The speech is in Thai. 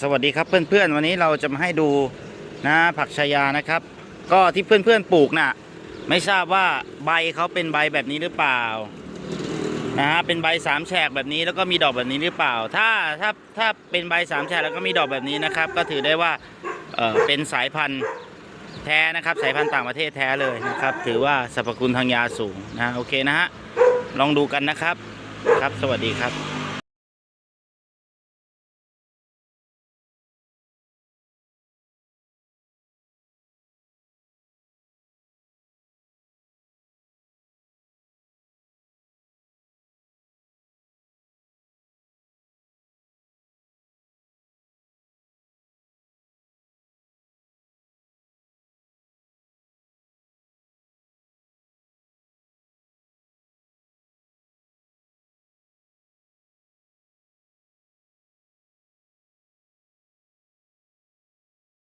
สวัสดีครับเพื่อนๆ วันนี้เราจะมาให้ดูนะผักชายานะครับ ก็ที่เพื่อนๆปลูกน่ะไม่ทราบว่าใบเขาเป็นใบแบบนี้หรือเปล่านะฮะเป็นใบสามแฉกแบบนี้แล้วก็มีดอกแบบนี้หรือเปล่า ถ้าถ้าถ้าเป็นใบสามแฉกแล้วก็มีดอกแบบนี้นะครับ ก็ถือได้ว่าเออเป็นสายพันธุ์แท้นะครับ สายพันธุ์ต่างประเทศแท้เลยนะครับ ถือว่าสรรพคุณทางยาสูงนะโอเคนะฮะลองดูกันนะครับครับ สวัสดีครับ